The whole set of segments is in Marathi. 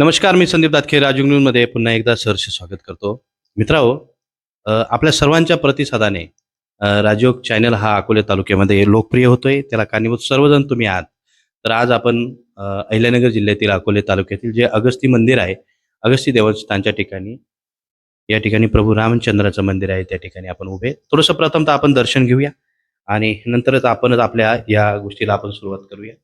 नमस्कार मी संदीप दातखे राजू न्यूजमध्ये पुन्हा एकदा सहर्ष स्वागत करतो. मित्रांनो आपल्या सर्वांच्या प्रतिसादाने राजयोग चॅनल हा अकोले तालुक्यामध्ये लोकप्रिय होतोय. त्याला कारणीभूत सर्वजण तुम्ही आहात. तर आज आपण अहिल्यानगर जिल्ह्यातील अकोले तालुक्यातील जे अगस्ती मंदिर आहे अगस्ती देवस्थानच्या ठिकाणी या ठिकाणी प्रभू रामचंद्राचं मंदिर आहे त्या ठिकाणी आपण उभे थोडंसं प्रथमतः आपण दर्शन घेऊया आणि नंतरच आपणच आपल्या या गोष्टीला आपण सुरुवात करूया.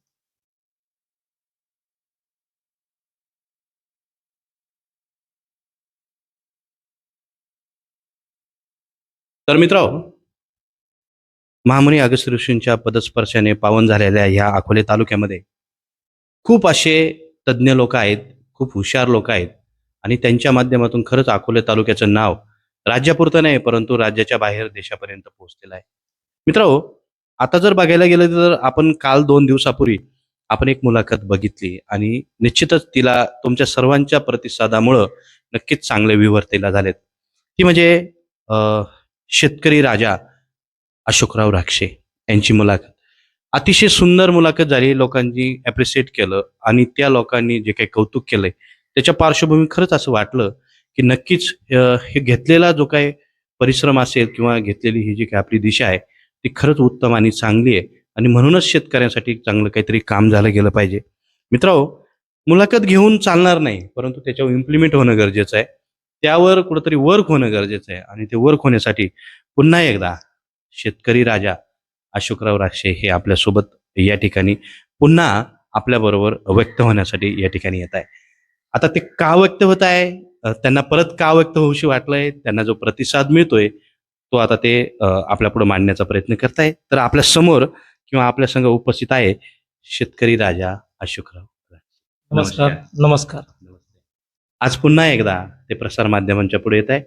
तर मित्रांनो महामुनी अगस्त ऋषींच्या पदस्पर्शाने पावन झालेल्या ह्या अकोले तालुक्यामध्ये खूप असे तज्ज्ञ लोक आहेत खूप हुशार लोक आहेत आणि त्यांच्या माध्यमातून खरंच अकोले तालुक्याचं नाव राज्यापुरतं नाही परंतु राज्याच्या बाहेर देशापर्यंत पोहोचलेलं आहे. मित्रांनो आता जर बघायला गेलं तर आपण काल दोन दिवसापूर्वी आपण एक मुलाखत बघितली आणि निश्चितच तिला तुमच्या सर्वांच्या प्रतिसादामुळं नक्कीच चांगले व्ह्यूवर तिला झालेत. ती म्हणजे अं, शेतकरी राजा अशोकराव राक्षे यांची मुलाखत. अतिशय सुंदर मुलाखत झाली लोकांनी ॲप्रिशिएट केलं आणि त्या लोकांनी जे काही कौतुक केलंय त्याच्या पार्श्वभूमी खरंच असं वाटलं की नक्कीच हे घेतलेला जो काही परिश्रम असेल किंवा घेतलेली ही जी काही आपली दिशा आहे ती खरंच उत्तम आणि चांगली आहे आणि म्हणूनच शेतकऱ्यांसाठी चांगलं काहीतरी काम झालं गेलं पाहिजे. मित्रांनो मुलाखत घेऊन चालणार नाही परंतु त्याच्यावर इम्प्लिमेंट होणं गरजेचं आहे. त्यावर कुठंतरी वर्क होणं गरजेचं आहे. आणि ते वर्क होण्यासाठी पुन्हा एकदा शेतकरी राजा अशोकराव राक्षे हे आपल्यासोबत या ठिकाणी पुन्हा आपल्याबरोबर व्यक्त होण्यासाठी या ठिकाणी येत आहे आता ते का व्यक्त होत आहे? त्यांना परत का व्यक्त होऊशी वाटलंय? त्यांना जो प्रतिसाद मिळतोय तो आता ते आपल्या पुढे मांडण्याचा प्रयत्न करताय. तर आपल्यासमोर किंवा आपल्या संघ उपस्थित आहे शेतकरी राजा अशोकराव नमस्कार. नमस्कार. आज पुन्हा एकदा ते प्रसार माध्यमांच्या पुढे येत आहे.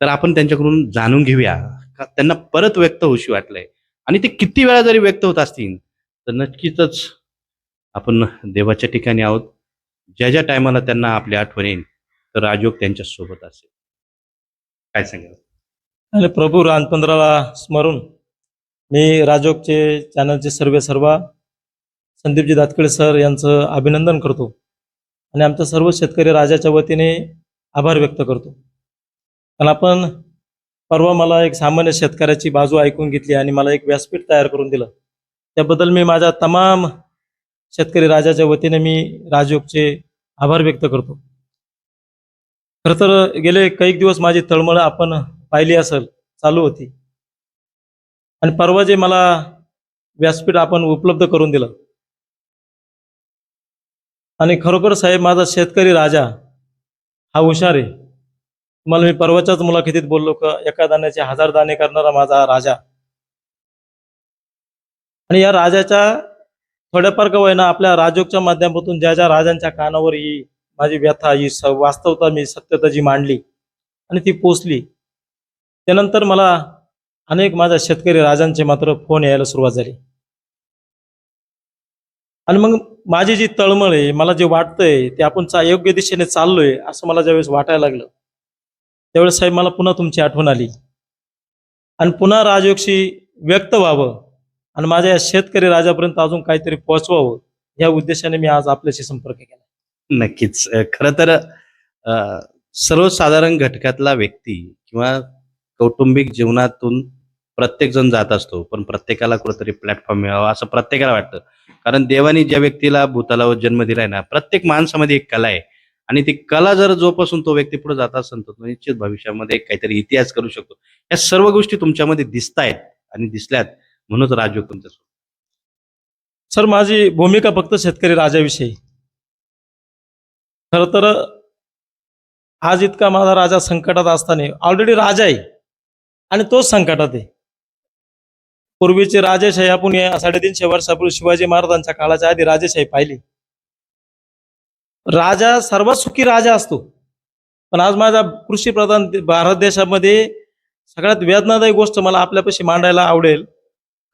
तर आपण त्यांच्याकडून जाणून घेऊया का त्यांना परत व्यक्त होऊशी वाटलंय. आणि ते किती वेळा जरी व्यक्त होत असतील तर नक्कीच आपण देवाच्या ठिकाणी आहोत. ज्या ज्या टायमाला त्यांना आपली आठवण येईल तर राजयोग त्यांच्यासोबत असेल. काय सांगेल? आणि प्रभू रामचंद्राला स्मरून मी राजोगचे चॅनलचे सर्वे सर्व संदीपजी दातकडे सर यांचं अभिनंदन करतो. आणि आमच्या सर्व शेतकरी राजाच्या वतीने आभार व्यक्त करतो. कारण आपण परवा मला एक सामान्य शेतकऱ्याची बाजू ऐकून घेतली आणि मला एक व्यासपीठ तयार करून दिलं. त्याबद्दल मी माझ्या तमाम शेतकरी राजाच्या वतीने मी राजयोगचे आभार व्यक्त करतो. खरं तर गेले काही दिवस माझी तळमळ आपण पाहिली असेल चालू होती. आणि परवा जे मला व्यासपीठ आपण उपलब्ध करून दिलं आणि खरोखर साहेब माझा शेतकरी राजा हा हुशार आहे. मला मी परवाच्याच मुलाखतीत बोललो का एका दाण्याचे हजार दाणे करणारा माझा हा राजा. आणि या राजाच्या थोड्याफार का होईना आपल्या राजोगच्या माध्यमातून ज्या ज्या राजांच्या कानावर ही माझी व्यथा ही वास्तवता मी सत्यता जी मांडली आणि ती पोचली त्यानंतर मला अनेक माझ्या शेतकरी राजांचे मात्र फोन यायला सुरुवात झाली. आणि मग माझी जी तळमळ आहे मला जे वाटतंय ते आपण चा योग्य दिशेने चाललोय असं मला ज्यावेळेस वाटायला लागलं त्यावेळेस साहेब मला पुन्हा तुमची आठवण आली. आणि पुन्हा राजयोगशी व्यक्त व्हावं आणि माझ्या या शेतकरी राजापर्यंत अजून काहीतरी पोहोचवावं या उद्देशाने मी आज आपल्याशी संपर्क केला. नक्कीच. खर तर सर्वसाधारण घटकातला व्यक्ती किंवा कौटुंबिक जीवनातून प्रत्येक जण जात असतो पण प्रत्येकाला कुठेतरी प्लॅटफॉर्म मिळावा असं प्रत्येकाला वाटतं. कारण देवाने ज्या व्यक्तीला भूतालावर जन्म दिलाय ना प्रत्येक माणसामध्ये एक कला आहे. आणि ती कला जर जोपासून तो व्यक्ती पुढे जात असेल तर निश्चित भविष्यामध्ये काहीतरी इतिहास करू शकतो. या सर्व गोष्टी तुमच्यामध्ये दिसत आहेत आणि दिसल्यात म्हणूनच राजयोग तुमच्या सर माझी भूमिका फक्त शेतकरी राजाविषयी. खर तर आज इतका माझा राजा संकटात असताना ऑलरेडी राजा आहे. आणि तोच संकटात आहे. पूर्वीचे राजेशाही आपण या साडेतीनशे वर्षापूर्वी शिवाजी महाराजांच्या काळाच्या आधी राजेशाही पाहिली. राजा सर्वात सुखी राजा असतो. पण आज माझा कृषी प्रधान भारत देशामध्ये सगळ्यात वेदनादायी गोष्ट मला आपल्यापाशी मांडायला आवडेल.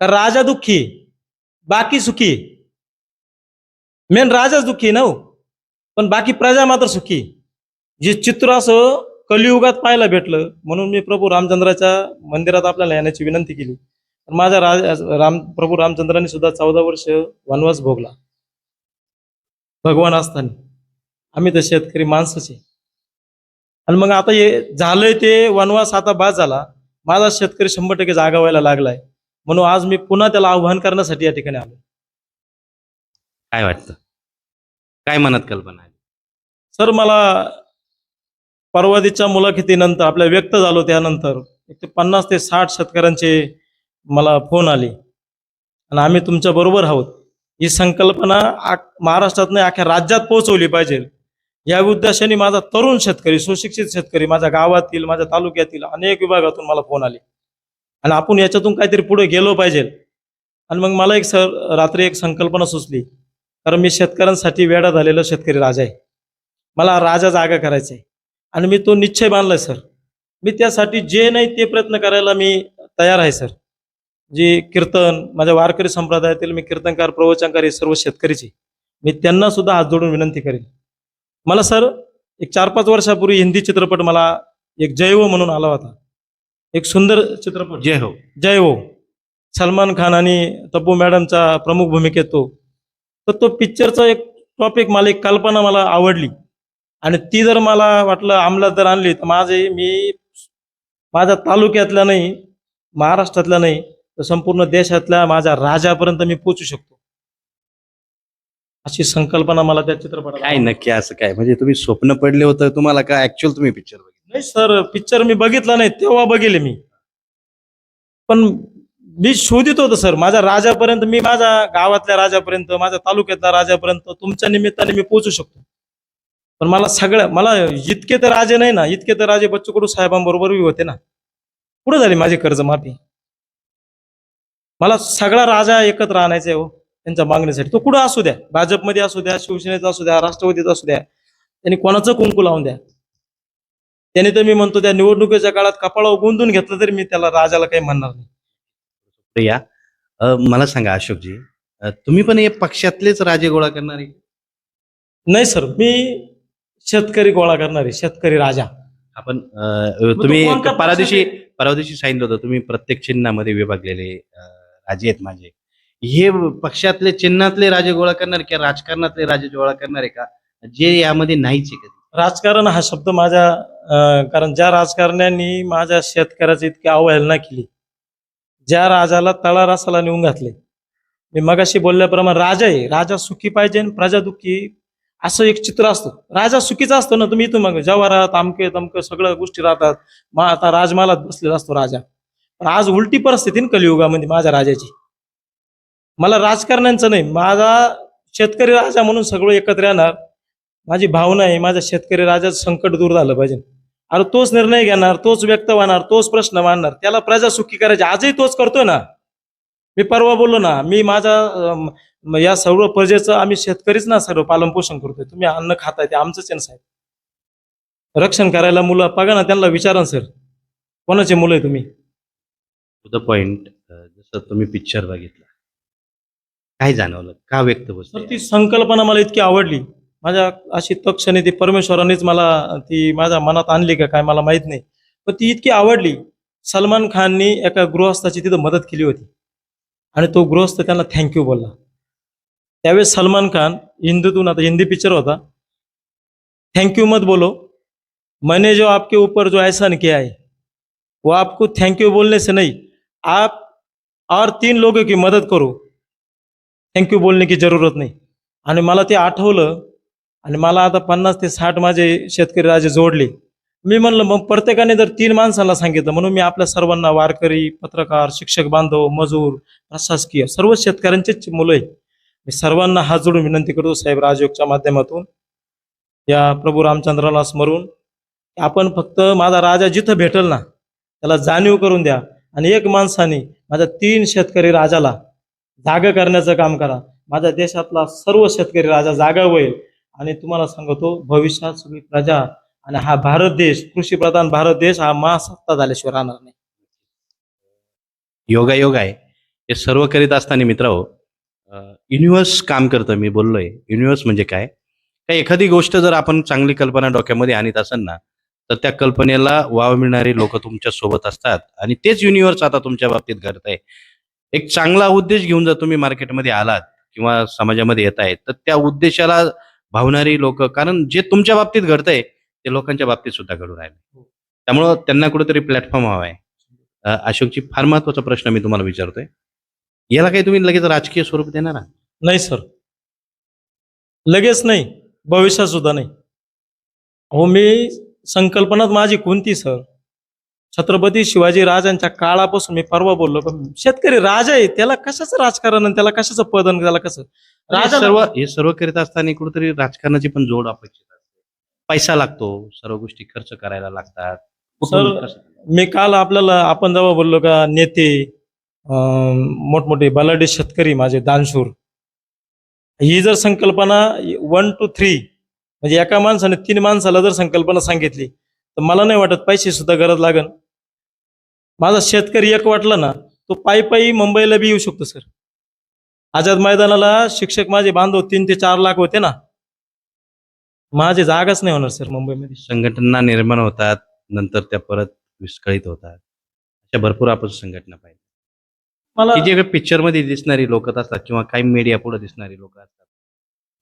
कारण राजा दुःखी बाकी सुखी. मेन राजाच दुःखी ना हो. पण बाकी प्रजा मात्र सुखी. जे चित्र असं कलियुगात पाहायला भेटलं म्हणून मी प्रभू रामचंद्राच्या मंदिरात आपल्याला येण्याची विनंती केली. माझ्या राज राम प्रभू रामचंद्रांनी सुद्धा चौदा वर्ष वनवास भोगला. भगवान असताना. आम्ही तर शेतकरी माणसंच आहे. आणि मग आता हे झालंय ते वनवास आता बाद झाला. माझा शेतकरी शंभर टक्के जागा व्हायला लागलाय. म्हणून आज मी पुन्हा त्याला आव्हान करण्यासाठी या ठिकाणी आलो काय वाटतं? काय मनात कल्पना आहे? सर मला परवादीच्या मुलाखतीनंतर आपल्या व्यक्त झालो त्यानंतर एक ते पन्नास ते साठ शेतकऱ्यांचे मला फोन आले. आणि आम्ही तुमच्या बरोबर आहोत. ही संकल्पना महाराष्ट्रात नाही अख्ख्या राज्यात पोहोचवली पाहिजे. या उद्देशाने माझा तरुण शेतकरी सुशिक्षित शेतकरी माझ्या गावातील माझ्या तालुक्यातील अनेक विभागातून मला फोन आले. आणि आपण याच्यातून काहीतरी पुढे गेलो पाहिजे. आणि मग मला एक सर रात्री एक संकल्पना सुचली. कारण मी शेतकऱ्यांसाठी वेडा झालेला शेतकरी राजा आहे. मला राजा जागा करायचा आहे. आणि मी तो निश्चय बांधलाय सर. मी त्यासाठी जे नाही ते प्रयत्न करायला मी तयार आहे सर. जे कीर्तन माझ्या वारकरी संप्रदायातील मी कीर्तनकार प्रवचनकार हे सर्व शेतकरीचे. मी त्यांना सुद्धा हात जोडून विनंती करेन. मला सर एक चार पाच वर्षापूर्वी हिंदी चित्रपट मला एक जैव म्हणून आला होता. एक सुंदर चित्रपट. जय हो. जय हो. सलमान खान आणि तब्बू मॅडमचा प्रमुख भूमिकेत तो. तर तो पिक्चरचा एक टॉपिक मला एक कल्पना मला आवडली. आणि ती जर मला वाटलं अंमलात जर आणली तर माझे मी माझ्या तालुक्यातल्या नाही महाराष्ट्रातल्या नाही तर संपूर्ण देशातल्या माझ्या राजापर्यंत मी पोचू शकतो. अशी संकल्पना मला त्या चित्रपटात काय नक्की असं काय? म्हणजे तुम्ही स्वप्न पडले होतं तुम्हाला का ऍक्च्युअल तुम्ही पिक्चर बघितलं? नाही सर पिक्चर मी बघितला नाही तेव्हा बघितले मी. पण मी शोधित होतो सर माझ्या राजापर्यंत मी माझ्या गावातल्या राजापर्यंत माझ्या तालुक्यातल्या राजापर्यंत तुमच्या निमित्ताने मी पोहोचू शकतो. पण मला सगळ्या मला इतके तर राजे नाही ना इतके तर राजे बच्चू कडू साहेबांबरोबर होते ना. पुढे झाली माझी कर्जमाफी. मला सगळा राजा एकत्र आणायचा आहे हो त्यांच्या मागणीसाठी. तो कुठं असू द्या भाजपमध्ये असू द्या शिवसेनेत असू द्या राष्ट्रवादीत असू द्या त्यांनी कोणाचं कुंकू लावून द्या. त्याने तर मी म्हणतो त्या निवडणुकीच्या काळात कपाळावर गुंतून घेतलं तरी मी त्याला राजाला काही म्हणणार नाही. या मला सांगा अशोकजी तुम्ही पण हे पक्षातलेच राजे गोळा करणारे? नाही सर मी शेतकरी गोळा करणारे शेतकरी राजा. आपण तुम्ही तो कोणत्या परवा दिवशी पक्षाचे? परवा दिवशी सांगितलं होतं तुम्ही प्रत्येक चिन्हामध्ये विभागलेले राजे आहेत माझे. हे पक्षातले चिन्हातले राजे गोळा करणार किंवा राजकारणातले राजे गोळा करणार आहे का? जे यामध्ये नाहीच आहे राजकारण हा शब्द माझ्या कारण ज्या राजकारण्यांनी माझ्या शेतकऱ्याची इतकी अवहेलना केली ज्या राजाला तळारासाला नेऊन घातले मी मगाशी बोलल्याप्रमाणे राजा आहे. राजा सुखी पाहिजे आणि प्रजा दुःखी असं एक चित्र असतं. राजा सुखीचा असतो ना तुम्ही इथून मग. जवाहरात आमके तमके सगळ्या गोष्टी राहतात. मग आता राजमालात बसलेला असतो राजा. पण आज उलटी परिस्थिती कलियुगामध्ये माझ्या राजाची. मला राजकारण्यांचं नाही माझा शेतकरी राजा म्हणून सगळं एकत्र येणार. माझी भावना आहे माझ्या शेतकरी राजाचं संकट दूर झालं पाहिजे. अरे तोच निर्णय घेणार तोच व्यक्त होणार तोच प्रश्न मांडणार. त्याला प्रजा सुखी करायची आजही तोच करतोय ना. मी परवा बोललो ना मी माझा या सर्व प्रजेचं आम्ही शेतकरीच ना सर्व पालन पोषण करतोय. तुम्ही अन्न खाताय ते आमचंच आहे ना साहेब. रक्षण करायला मुलं बघा ना त्यांना विचारा ना सर. कोणाचे मुलं आहे तुम्ही? टू द पॉइंट जसं तुम्ही पिक्चर बघितला. काय जाणवलं? का व्यक्त बस ती संकल्पना मला इतकी आवडली. माझ्या अशी तक्षणी ती परमेश्वरानेच मला ती माझ्या मनात आणली का काय मला माहीत नाही. पण ती इतकी आवडली. सलमान खाननी एका गृहस्थाची तिथं मदत केली होती. आणि तो गृहस्थ त्यांना थँक्यू बोलला. त्यावेळेस सलमान खान हिंदूतून आता हिंदी पिक्चर होता. थँक्यू यू मत बोलो. मैंने जो आपके ऊपर जो एहसान किया है वो आपको थैंक यू बोलने से नहीं आप और तीन लोगों की मदद करो। थँक्यू बोलणे की जरूरत नाही। आणि मला ते आठवलं आणि मला आता पन्नास ते साठ माझे शेतकरी राजे जोडले। मी म्हणलं मग प्रत्येकाने जर तीन माणसाला सांगितलं म्हणून मी आपल्या सर्वांना वारकरी पत्रकार शिक्षक बांधव मजूर प्रशासकीय सर्व शेतकऱ्यांचेच मुलं आहे. मी सर्वांना हात जोडून विनंती करतो साहेब राजयोगच्या माध्यमातून या प्रभू रामचंद्राला स्मरून आपण फक्त माझा राजा जिथं भेटल ना त्याला जाणीव करून द्या. आणि एक माणसाने माझ्या तीन शेतकरी राजाला जागा करण्याचं काम करा. माझ्या देशातला सर्व शेतकरी राजा जागा होईल. आणि तुम्हाला सांगतो भविष्यात सगळी प्रजा आणि हा भारत देश कृषीप्रधान भारत देश हा महासत्ता झाल्याशिवाय राहणार नाही. योगायोग आहे. हे सर्व करीत असताना मित्र हो, युनिव्हर्स काम करतं मी बोललोय. युनिव्हर्स म्हणजे काय? काही एखादी गोष्ट जर आपण चांगली कल्पना डोक्यामध्ये आणत असेल ना तर त्या कल्पनेला वाव मिळणारे लोक तुमच्यासोबत असतात. आणि तेच युनिव्हर्स आता तुमच्या बाबतीत घडत आहे. एक चांगला उद्देश घेऊन जर तुम्ही मार्केटमध्ये आलात किंवा समाजामध्ये येत आहेत तर त्या उद्देशाला भावणारी लोक कारण जे तुमच्या बाबतीत घडतंय ते लोकांच्या बाबतीत सुद्धा घडून राहिले. त्यामुळं त्यांना कुठेतरी प्लॅटफॉर्म हवा आहे. अशोकची फार महत्त्वाचा प्रश्न मी तुम्हाला विचारतोय. याला काही तुम्ही लगेच राजकीय स्वरूप देणार? नाही सर. लगेच नाही. भविष्यात सुद्धा नाही. हो मी संकल्पनात माझी कोणती सर? छत्रपती शिवाजी राजांच्या काळापासून मी परवा बोललो पण शेतकरी राजा आहे त्याला कशाचं राजकारण आणि त्याला कशाचं पद आणि त्याला कसं? राजा सर्व हे सर्व करीत असताना कुठेतरी राजकारणाची पण जोड अपेक्षित असते. पैसा लागतो सर्व गोष्टी खर्च करायला लागतात. सर? मी काल आपल्याला आपण जेव्हा बोललो का नेते मोठमोठे बलाढ्य शेतकरी माझे दानशूर ही जर संकल्पना वन टू थ्री म्हणजे एका माणसाने तीन माणसाला जर संकल्पना सांगितली तर मला नाही वाटत पैसे सुद्धा गरज लागन. माझा शेतकरी एक वाटला ना तो पायी पायी मुंबईला बी येऊ शकतो सर. आझाद मैदानाला शिक्षक माझे बांधव तीन ते चार लाख होते ना. माझे जागाच नाही होणार सर मुंबईमध्ये. संघटना निर्माण होतात नंतर त्या परत विस्कळीत होतात. अशा भरपूर आपण संघटना पाहिजे मला की जे पिक्चरमध्ये दिसणारी लोक असतात किंवा काही मीडिया पुढे दिसणारी लोक असतात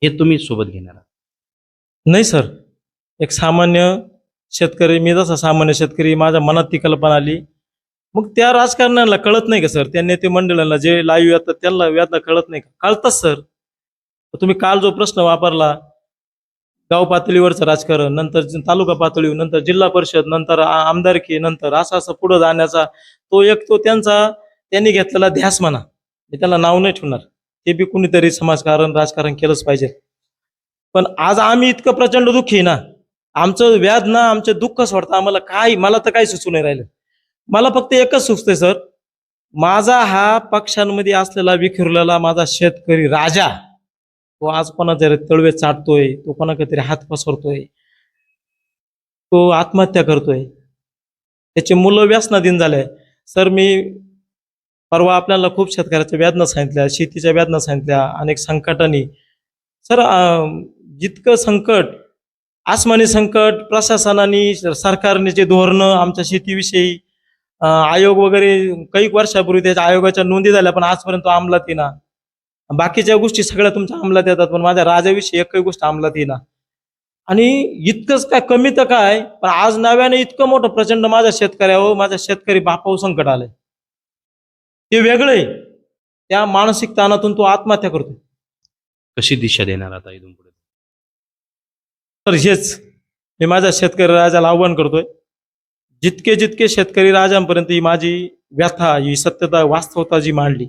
हे तुम्ही सोबत घेणार आहात. नाही सर. एक सामान्य शेतकरी मी जसा सामान्य शेतकरी माझ्या मनात ती कल्पना आली. मग त्या राजकारणाला कळत नाही का सर? त्या नेते मंडळांना जे लाईव्ह येतात त्यांना व्यातना कळत नाही का? कळतात सर. तुम्ही काल जो प्रश्न वापरला गाव पातळीवरचं राजकारण नंतर तालुका पातळीवर नंतर जिल्हा परिषद नंतर आमदारकी नंतर असं असं पुढं जाण्याचा तो एक तो त्यांचा त्यांनी घेतलेला ध्यास म्हणा. मी त्याला नाव नाही ठेवणार. ते बी कुणीतरी समाजकारण राजकारण केलंच पाहिजे. पण आज आम्ही इतकं प्रचंड दुःखी ना आमचं व्याज ना आमचं दुःख सोडतं आम्हाला काय मला तर काही सुचू नाही राहिलं. मला फक्त एकच सुचतंय सर. माझा हा पक्षांमध्ये असलेला विखुरलेला माझा शेतकरी राजा तो आज कोणाच्या तळवे चाटतोय तो कोणाकडे तरी हात पसरतोय तो आत्महत्या करतोय. त्याचे मुलं व्यसनाधीन झाले. सर मी परवा आपल्याला खूप शेतकऱ्याच्या वेदना सांगितल्या शेतीच्या वेदना सांगितल्या अनेक संकटांनी. सर जितकं संकट आसमानी संकट प्रशासनाने सरकारने जे धोरणं आमच्या शेतीविषयी आयोग वगैरे काही वर्षापूर्वी त्याच्या आयोगाच्या नोंदी झाल्या पण आजपर्यंत अंमलात येईना. बाकीच्या गोष्टी सगळ्या तुमच्या अंमलात येतात पण माझ्या राजाविषयी एकही गोष्ट अंमलात येईना. आणि इतकंच काय कमी तर काय पण आज नव्याने इतकं मोठं प्रचंड माझ्या शेतकऱ्यावर माझ्या शेतकरी बापावर संकट आलंय. ते वेगळे त्या मानसिक ताणातून तो आत्महत्या करतो कशी दिशा देणार आता इथून तर हेच मी माझ्या शेतकरी राजाला आव्हान करतोय. जितके जितके शेतकरी राजांपर्यंत ही माझी व्यथा ही सत्यता वास्तवता जी मांडली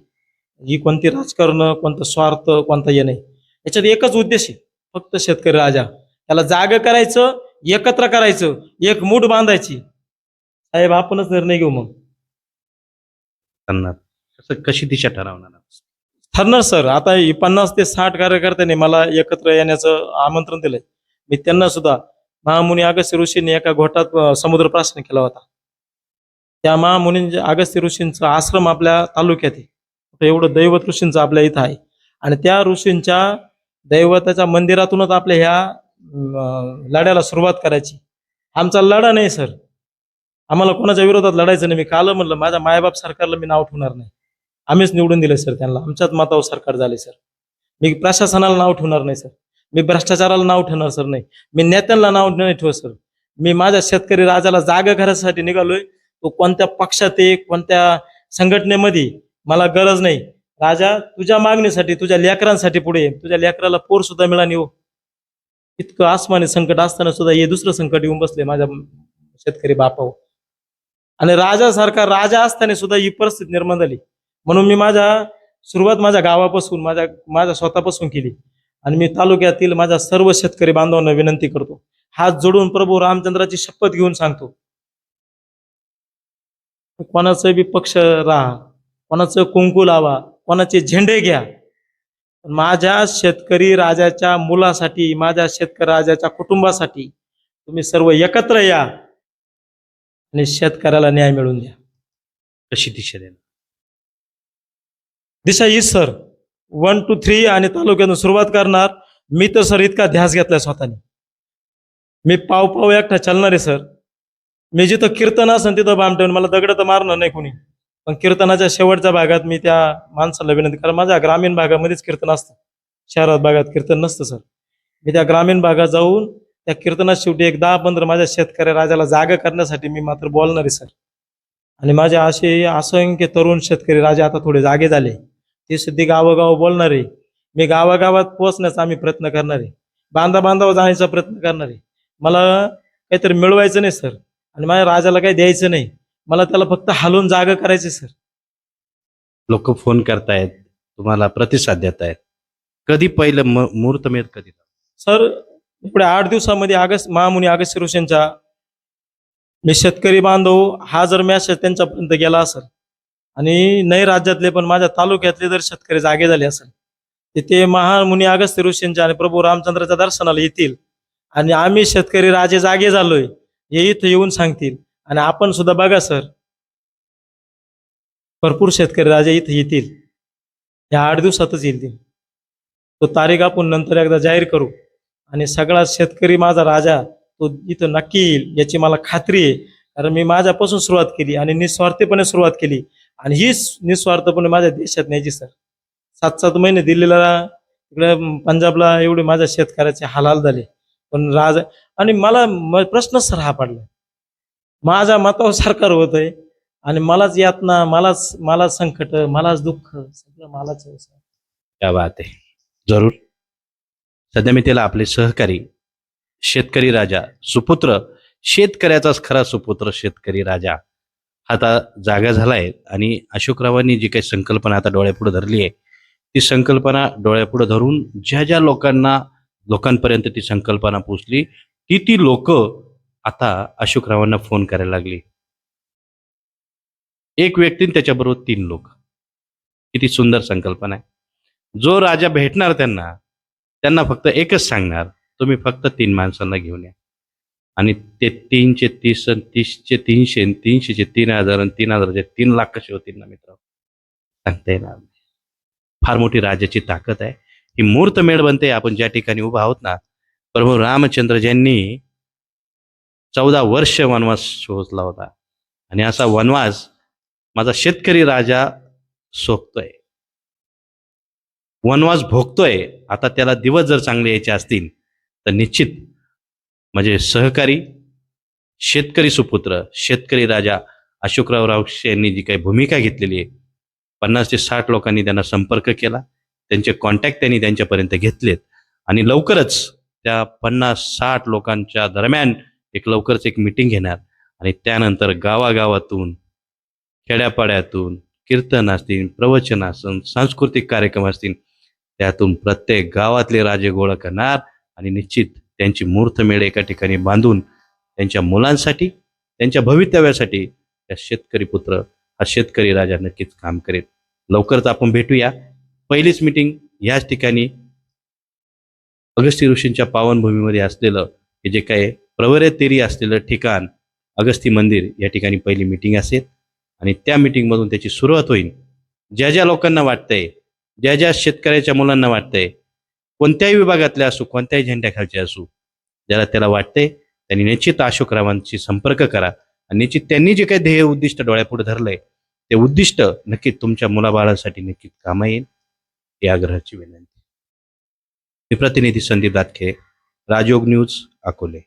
ही कोणती राजकारण कोणतं स्वार्थ कोणता हे नाही. याच्यात एकच उद्देश आहे फक्त शेतकरी राजा. त्याला जाग करायचं एकत्र करायचं एक मूठ बांधायची. साहेब आपणच निर्णय घेऊ मग. करणार कसं कशी दिशा ठरवणार? ठरणार सर. आता ही पन्नास ते साठ कार्यकर्त्यांनी मला एकत्र येण्याचं आमंत्रण दिलंय. मी त्यांना सुद्धा महामुनी अगस्त्य ऋषींनी एका घोटात समुद्र प्राशन केला होता. त्या महामुनी अगस्त्य ऋषींचा आश्रम आपल्या तालुक्यात आहे. एवढं दैवत ऋषींचं आपल्या इथं आहे. आणि त्या ऋषींच्या दैवताच्या मंदिरातूनच आपल्या ह्या लढ्याला सुरुवात करायची. आमचा लढा नाही सर. आम्हाला कोणाच्या विरोधात लढायचं नाही. मी काल म्हणलं माझ्या मायबाप सरकारला मी नाव ठेवणार नाही. आम्हीच निवडून दिले सर त्यांना. आमच्याच मातावर सरकार झाले सर. मी प्रशासनाला नाव ठेवणार नाही सर. मी भ्रष्टाचाराला नाव ठेवणार सर नाही. मी नेत्यांना नाव नाही ठेव सर. मी माझ्या शेतकरी राजाला जागा घरासाठी निघालोय. तो कोणत्या पक्षात आहे कोणत्या संघटनेमध्ये मला गरज नाही. राजा तुझ्या मागणीसाठी तुझ्या लेकरांसाठी पुढे तुझ्या लेकराला पोर सुद्धा मिळाली हो. इतकं आसमानी संकट असताना सुद्धा हे दुसरं संकट येऊन बसले माझ्या शेतकरी बापावर हो. आणि राजासारखा राजा असताना सुद्धा ही परिस्थिती निर्माण झाली. म्हणून मी माझ्या सुरुवात माझ्या गावापासून माझ्या माझ्या स्वतःपासून केली. आणि मी तालुक्यातील माझ्या सर्व शेतकरी बांधवांना विनंती करतो हात जोडून प्रभू रामचंद्राची शपथ घेऊन सांगतो. कोणाचं बी पक्ष राहा कोणाचं कुंकू लावा कोणाचे झेंडे घ्या. माझ्या शेतकरी राजाच्या मुलासाठी माझ्या शेतकरी राजाच्या कुटुंबासाठी तुम्ही सर्व एकत्र या आणि शेतकऱ्याला न्याय मिळवून द्या. कशी दिशा देणार. दिशा हीच सर वन टू थ्री आणि तालुक्यातून सुरुवात करणार. मी तर सर इतका ध्यास घेतलाय स्वतःने. मी पाव पाव एकटा चालणार आहे सर. मी जिथं कीर्तन असेल तिथं बामटेन. मला दगड तर मारणार नाही कोणी. पण कीर्तनाच्या शेवटच्या भागात मी त्या माणसाला विनंती कारण माझ्या ग्रामीण भागामध्येच कीर्तन असतं. शहरात भागात कीर्तन नसतं सर. मी त्या ग्रामीण भागात जाऊन त्या कीर्तनात शेवटी एक दहा पंधरा माझ्या शेतकऱ्या राजाला जागा करण्यासाठी मी मात्र बोलणार आहे सर. आणि माझे असे असंख्य तरुण शेतकरी राजा आता थोडे जागे झाले. ते सुद्धा गावोगाव बोलणार आहे. मी गावागावात पोहोचण्याचा आम्ही प्रयत्न करणार आहे. बांधा बांधावर जाण्याचा प्रयत्न करणार आहे. मला काहीतरी मिळवायचं नाही सर. आणि माझ्या राजाला काही द्यायचं नाही. मला त्याला फक्त हलवून जागा करायचे सर. लोक फोन करतायत तुम्हाला प्रतिसाद देत आहेत कधी पहिलं म- मुहूर्त मिळत कधी? सर एवढे आठ दिवसामध्ये ऑगस्ट महामुनी अगस्त ऋषींच्या मी शेतकरी बांधव हा जर मॅसेज त्यांच्यापर्यंत गेला असेल आणि नाही राज्यातले पण माझ्या तालुक्यातले जर शेतकरी जागे झाले असेल तिथे महामुनी अगस्त्य ऋषींच्या आणि प्रभू रामचंद्राच्या दर्शनाला येतील. आणि आम्ही शेतकरी राजे जागे झालोय हे इथं येऊन सांगतील. आणि आपण सुद्धा बघा सर. भरपूर शेतकरी राजे इथं येतील. या आठ दिवसातच येतील. तो तारीख आपण नंतर एकदा जाहीर करू. आणि सगळा शेतकरी माझा राजा तो इथं नक्की येईल याची मला खात्री आहे. कारण मी माझ्यापासून सुरुवात केली आणि निस्वार्थीपणे सुरुवात केली. आणि हीच निस्वार्थपणे माझ्या देशात न्यायची सर. सात सात महिने दिल्लीला इकडे पंजाबला एवढे माझ्या शेतकऱ्याचे हालाल झाले. पण राजा आणि मला प्रश्न सर हा पडला. माझ्या मतावर सरकार होत आहे आणि मलाच यातना मलाच मला संकट मलाच दुःख सगळं मलाच त्या बात आहे. जरूर. सध्या मी त्याला आपले सहकारी शेतकरी राजा सुपुत्र शेतकऱ्याचाच खरा सुपुत्र शेतकरी राजा. आता जागा झालाय आणि अशोकरावांनी जी काही संकल्पना आता डोळ्यापुढे धरली आहे ती संकल्पना डोळ्यापुढे धरून ज्या ज्या लोकांना लोकांपर्यंत ती संकल्पना पोचली ती ती लोक आता अशोकरावांना फोन करायला लागली. एक व्यक्ती त्याच्याबरोबर तीन लोक. किती सुंदर संकल्पना आहे. जो राजा भेटणार त्यांना त्यांना फक्त एकच सांगणार तुम्ही फक्त तीन माणसांना घेऊन या. आणि ते तीनशे तीस अन तीसचे तीनशे तीनशेचे तीन हजार आणि तीन हजारचे तीन लाख कसे होतील ना मित्र सांगता येणार नाही. फार मोठी राजाची ताकद आहे. ही मूर्त मेळ बनते. आपण ज्या ठिकाणी उभा आहोत ना प्रभू रामचंद्र ज्यांनी चौदा वर्ष वनवास शोधला होता. आणि असा वनवास माझा शेतकरी राजा सोपतोय वनवास भोगतोय. आता त्याला दिवस जर चांगले यायचे असतील तर निश्चित म्हणजे सहकारी शेतकरी सुपुत्र शेतकरी राजा अशोकराव रावशे यांनी जी काही भूमिका घेतलेली आहे पन्नास ते साठ लोकांनी त्यांना संपर्क केला त्यांचे कॉन्टॅक्ट त्यांनी त्यांच्यापर्यंत घेतलेत आणि लवकरच त्या पन्नास साठ लोकांच्या दरम्यान एक लवकरच एक मिटिंग घेणार आणि त्यानंतर गावागावातून खेड्यापाड्यातून कीर्तन असतील प्रवचन असन सांस्कृतिक कार्यक्रम असतील त्यातून प्रत्येक गावातले राजे गोळा करणार आणि निश्चित त्यांची मूर्तमेळ एका ठिकाणी बांधून त्यांच्या मुलांसाठी त्यांच्या भवितव्यासाठी त्या शेतकरी पुत्र हा शेतकरी राजा नक्कीच काम करेल. लवकरच आपण भेटूया. पहिलीच मीटिंग याच ठिकाणी अगस्ती ऋषींच्या पावनभूमीमध्ये असलेलं हे जे काय प्रवरे तेरी असलेलं ठिकाण अगस्ती मंदिर या ठिकाणी पहिली मीटिंग असेल आणि त्या मिटिंगमधून त्याची सुरुवात होईल. ज्या ज्या लोकांना वाटतंय ज्या ज्या शेतकऱ्याच्या मुलांना वाटतंय कोणत्याही विभागातल्या असू कोणत्याही झेंड्याखालचे असू ज्याला त्याला वाटते त्यांनी निश्चित अशोकरावांशी संपर्क करा. आणि निश्चित त्यांनी जे काही ध्येय उद्दिष्ट डोळ्यापुढे धरलंय ते उद्दिष्ट नक्की तुमच्या मुलाबाळासाठी नक्कीच कामा येईल. या आग्रहाची विनंती. मी प्रतिनिधी संदीप दातखे राजयोग न्यूज अकोले.